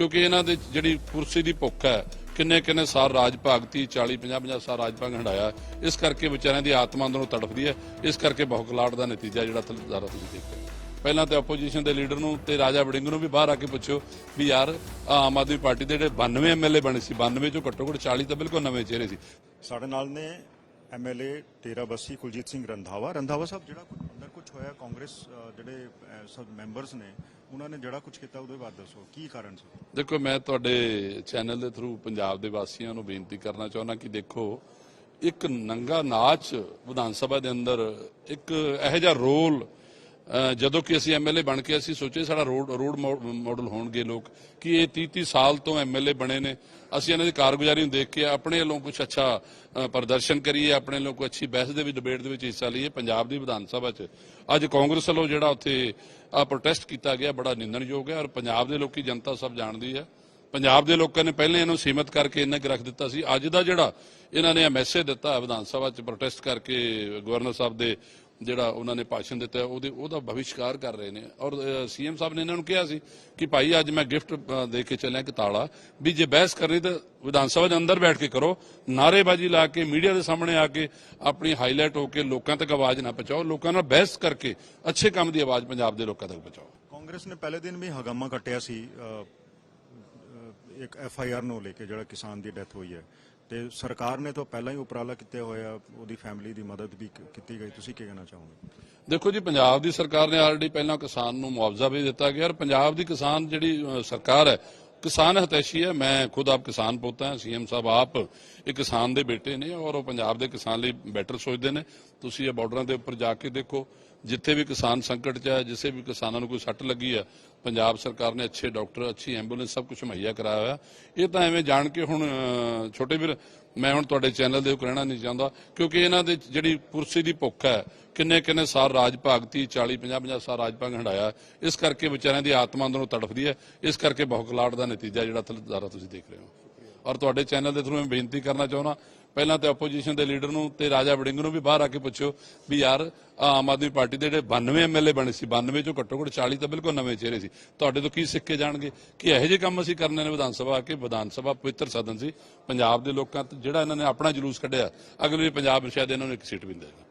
ਕਿਉਂਕਿ ਇਹਨਾਂ ਦੇ ਜਿਹੜੀ ਕੁਰਸੀ ਦੀ ਭੁੱਖ ਹੈ, ਕਿੰਨੇ ਕਿੰਨੇ ਸਾਲ ਰਾਜ ਭਾਗਤੀ 40 50 50 ਸਾਲ ਰਾਜ ਭਾਗ ਹੰਡਾਇਆ ਇਸ ਕਰਕੇ ਵਿਚਾਰਿਆਂ ਦੀ ਆਤਮਾ ਅੰਦਰੋਂ ਤੜਫਦੀ ਹੈ, ਇਸ ਕਰਕੇ ਬਹੁਕਲਾਟ ਦਾ ਨਤੀਜਾ ਜਿਹੜਾ ਤਲਦਾਰਾ ਤੁਸੀਂ ਦੇਖੋ ਪਹਿਲਾਂ ਤੇ ਆਪੋਜੀਸ਼ਨ ਦੇ ਲੀਡਰ ਨੂੰ ਤੇ ਰਾਜਾ ਵੜਿੰਗ ਨੂੰ ਵੀ ਬਾਹਰ ਆ ਕੇ ਪੁੱਛੋ ਵੀ ਯਾਰ, ਆਮ ਆਦਮੀ ਪਾਰਟੀ ਦੇ ਜਿਹੜੇ 92 ਐਮਐਲਏ ਬਣੇ ਸੀ 92 ਚੋਂ ਘੱਟੋ ਘੱਟ 40 ਤਾਂ ਬਿਲਕੁਲ ਨਵੇਂ ਚਿਹਰੇ ਸੀ। ਸਾਡੇ ਨਾਲ ਨੇ ਐਮਐਲਏ ਤੇਰਾ ਬਸੀ ਕੁਲਜੀਤ ਸਿੰਘ ਰੰਧਾਵਾ। ਰੰਧਾਵਾ ਸਾਹਿਬ, ਜਿਹੜਾ ਕੁਝ ਹੋਇਆ ਕਾਂਗਰਸ ਜਿਹੜੇ ਸਭ ਮੈਂਬਰਸ ਨੇ, ਉਹਨਾਂ ਨੇ ਜਿਹੜਾ ਕੁਝ ਕੀਤਾ ਉਹਦੇ ਬਾਰੇ ਦੱਸੋ, ਕੀ ਕਾਰਨ ਸੀ? ਦੇਖੋ, ਮੈਂ ਤੁਹਾਡੇ ਚੈਨਲ ਦੇ ਥਰੂ ਪੰਜਾਬ ਦੇ ਵਾਸੀਆਂ ਨੂੰ ਬੇਨਤੀ ਕਰਨਾ ਚਾਹੁੰਦਾ ਕਿ ਦੇਖੋ, ਇੱਕ ਨੰਗਾ ਨਾਚ ਵਿਧਾਨ ਸਭਾ ਦੇ ਅੰਦਰ ਇੱਕ ਇਹੋ ਜਿਹਾ ਰੋਲ ਜਦੋਂ ਕਿ ਅਸੀਂ ਐਮਐਲਏ ਬਣ ਕੇ ਅਸੀਂ ਸੋਚੇ ਸਾਡਾ ਰੋਡ ਰੋਡ ਮਾਡਲ ਹੋਣਗੇ ਲੋਕ, ਕਿ ਇਹ 30 30 ਸਾਲ ਤੋਂ ਐਮਐਲਏ ਬਣੇ ਨੇ। ਅਸੀਂ ਇਹਨਾਂ ਦੀ ਕਾਰਗੁਜ਼ਾਰੀ ਨੂੰ ਦੇਖ ਕੇ ਆਪਣੇ ਵੱਲੋਂ ਕੁਝ ਅੱਛਾ ਪ੍ਰਦਰਸ਼ਨ ਕਰੀਏ, ਆਪਣੇ ਵੱਲੋਂ ਕੋਈ ਅੱਛੀ ਬਹਿਸ ਦੇ ਵਿੱਚ, ਡਿਬੇਟ ਦੇ ਵਿੱਚ ਹਿੱਸਾ ਲਈਏ। ਪੰਜਾਬ ਦੀ ਵਿਧਾਨ ਸਭਾ 'ਚ ਅੱਜ ਕਾਂਗਰਸ ਵੱਲੋਂ ਜਿਹੜਾ ਉੱਥੇ ਆ ਪ੍ਰੋਟੈਸਟ ਕੀਤਾ ਗਿਆ, ਬੜਾ ਨਿੰਦਣਯੋਗ ਹੈ ਔਰ ਪੰਜਾਬ ਦੇ ਲੋਕੀ ਜਨਤਾ ਸਭ ਜਾਣਦੀ ਹੈ। ਪੰਜਾਬ ਦੇ ਲੋਕਾਂ ਨੇ ਪਹਿਲੇ ਇਹਨੂੰ ਸੀਮਤ ਕਰਕੇ ਇੰਨਾ ਕੁ ਰੱਖ ਦਿੱਤਾ ਸੀ। ਅੱਜ ਦਾ ਜਿਹੜਾ ਇਹਨਾਂ ਨੇ ਇਹ ਮੈਸੇਜ ਦਿੱਤਾ ਵਿਧਾਨ ਸਭਾ 'ਚ ਪ੍ਰੋਟੈਸਟ ਕਰਕੇ ਗਵਰਨਰ ਸਾਹਿਬ ਦੇ ਜਿਹੜਾ ਉਹਨਾਂ ਨੇ ਭਾਸ਼ਣ ਦਿੱਤਾ ਉਹਦੇ ਉਹਦਾ ਭਵਿਸ਼ਕਾਰ ਕਰ ਰਹੇ ਨੇ। ਔਰ ਸੀਐਮ ਸਾਹਿਬ ਨੇ ਇਹਨਾਂ ਨੂੰ ਕਿਹਾ ਸੀ ਕਿ ਭਾਈ ਅੱਜ ਮੈਂ ਗਿਫਟ ਦੇ ਕੇ ਚੱਲਿਆ ਕਿ ਤਾਲਾ ਵੀ ਜੇ ਬਹਿਸ ਕਰਨੀ ਤਾਂ ਵਿਧਾਨ ਸਭਾ ਦੇ ਅੰਦਰ ਬੈਠ ਕੇ ਕਰੋ। ਨਾਰੇਬਾਜ਼ੀ ਲਾ ਕੇ, ਮੀਡੀਆ ਦੇ ਸਾਹਮਣੇ ਆ ਕੇ ਆਪਣੀ ਹਾਈਲਾਈਟ ਹੋ ਕੇ ਲੋਕਾਂ ਤੱਕ ਆਵਾਜ਼ ਨਾ ਪਹੁੰਚਾਓ। ਲੋਕਾਂ ਨਾਲ ਬਹਿਸ ਕਰਕੇ ਅੱਛੇ ਕੰਮ ਦੀ ਆਵਾਜ਼ ਪੰਜਾਬ ਦੇ ਲੋਕਾਂ ਤੱਕ ਪਹੁੰਚਾਓ। ਕਾਂਗਰਸ ਨੇ ਪਹਿਲੇ ਦਿਨ ਵੀ ਹਗਾਮਾ ਕੱਟਿਆ ਸੀ ਇੱਕ ਐਫ ਆਈ ਆਰ ਨੂੰ ਲੈ ਕੇ ਜਿਹੜਾ ਕਿਸਾਨ ਦੀ ਡੈਥ ਹੋਈ ਹੈ। ਤੇ ਸਰਕਾਰ ਨੇ ਤਾਂ ਪਹਿਲਾਂ ਹੀ ਉਪਰਾਲਾ ਕੀਤਾ ਹੋਇਆ ਉਹਦੀ ਫੈਮਿਲੀ ਦੀ ਮਦਦ ਵੀ ਕੀਤੀ ਗਈ। ਤੁਸੀਂ ਕੀ ਕਹਿਣਾ ਚਾਹੋਗੇ? ਦੇਖੋ ਜੀ, ਪੰਜਾਬ ਦੀ ਸਰਕਾਰ ਨੇ ਆਲਰੇਡੀ ਪਹਿਲਾਂ ਕਿਸਾਨ ਨੂੰ ਮੁਆਵਜ਼ਾ ਵੀ ਦਿੱਤਾ ਗਿਆ ਔਰ ਪੰਜਾਬ ਦੀ ਕਿਸਾਨ ਜਿਹੜੀ ਸਰਕਾਰ ਹੈ, ਕਿਸਾਨ ਹਤੈਸ਼ੀ ਹੈ। ਮੈਂ ਖੁਦ ਆਪ ਕਿਸਾਨ ਪੁੱਤ ਹਾਂ, ਸੀਐਮ ਸਾਹਿਬ ਆਪ ਇਹ ਕਿਸਾਨ ਦੇ ਬੇਟੇ ਨੇ ਔਰ ਉਹ ਪੰਜਾਬ ਦੇ ਕਿਸਾਨ ਲਈ ਬੈਟਰ ਸੋਚਦੇ ਨੇ। ਤੁਸੀਂ ਇਹ ਬਾਰਡਰਾਂ ਦੇ ਉੱਪਰ ਜਾ ਕੇ ਦੇਖੋ, ਜਿੱਥੇ ਵੀ ਕਿਸਾਨ ਸੰਕਟ 'ਚ ਹੈ ਜਿਸੇ ਵੀ ਕਿਸਾਨਾਂ ਨੂੰ ਕੋਈ ਸੱਟ ਲੱਗੀ ਹੈ ਪੰਜਾਬ ਸਰਕਾਰ ਨੇ ਅੱਛੇ ਡਾਕਟਰ, ਅੱਛੀ ਐਂਬੂਲੈਂਸ, ਸਭ ਕੁਝ ਮੁਹੱਈਆ ਕਰਾਇਆ ਹੋਇਆ। ਇਹ ਤਾਂ ਐਵੇਂ ਜਾਣ ਕੇ ਹੁਣ ਛੋਟੇ ਵੀਰ, ਮੈਂ ਹੁਣ ਤੁਹਾਡੇ ਚੈਨਲ ਦੇ ਉੱਪਰ ਰਹਿਣਾ ਨਹੀਂ ਚਾਹੁੰਦਾ, ਕਿਉਂਕਿ ਇਹਨਾਂ ਦੇ ਜਿਹੜੀ ਕੁਰਸੀ ਦੀ ਭੁੱਖ ਹੈ ਕਿੰਨੇ ਕਿੰਨੇ ਸਾਲ ਰਾਜ ਭਾਗਤੀ 40 50 50 ਸਾਲ ਰਾਜ ਭਾਗ ਹੰਡਾਇਆ ਇਸ ਕਰਕੇ ਵਿਚਾਰਿਆਂ ਦੀ ਆਤਮਾ ਅੰਦਰੋਂ ਤੜਫਦੀ ਹੈ, ਇਸ ਕਰਕੇ ਬਹੁਕਲਾਟ ਦਾ ਨਤੀਜਾ ਜਿਹੜਾ ਦਾਰਾ ਤੁਸੀਂ ਦੇਖ ਰਹੇ ਹੋ। ਔਰ ਤੁਹਾਡੇ ਚੈਨਲ ਦੇ ਥਰੂ ਮੈਂ ਬੇਨਤੀ ਕਰਨਾ ਚਾਹੁੰਦਾ, ਪਹਿਲਾਂ ਤੇ ਆਪੋਜੀਸ਼ਨ ਦੇ ਲੀਡਰ ਨੂੰ ਤੇ ਰਾਜਾ ਵੜਿੰਗ ਨੂੰ ਵੀ ਬਾਹਰ ਆ ਕੇ ਪੁੱਛਿਓ ਵੀ ਯਾਰ, ਆਮ ਆਦਮੀ ਪਾਰਟੀ ਦੇ ਜਿਹੜੇ 92 ਐਮਐਲਏ ਬਣੇ ਸੀ 92 ਚੋਂ ਘੱਟੋ ਘੱਟ 40 ਤਾਂ ਬਿਲਕੁਲ ਨਵੇਂ ਚਿਹਰੇ ਸੀ। ਤੁਹਾਡੇ ਤੋਂ ਕੀ ਸਿੱਕੇ ਜਾਣਗੇ? ਕਿ ਇਹੋ ਜਿਹੇ ਕੰਮ ਅਸੀਂ ਕਰਨੇ ਨੇ ਵਿਧਾਨ ਸਭਾ ਆ ਕੇ? ਵਿਧਾਨ ਸਭਾ ਪਵਿੱਤਰ ਸਦਨ ਸੀ। ਪੰਜਾਬ ਦੇ ਲੋਕਾਂ ਤੇ ਜਿਹੜਾ ਇਹਨਾਂ ਨੇ ਆਪਣਾ ਜਲੂਸ ਕੱਢਿਆ, ਅਗਲੇ ਵਾਰੀ ਪੰਜਾਬ ਸ਼ਾਇਦ ਇਹਨਾਂ ਨੂੰ ਇੱਕ ਸੀਟ ਵੀ ਨਹੀਂ ਦੇਗਾ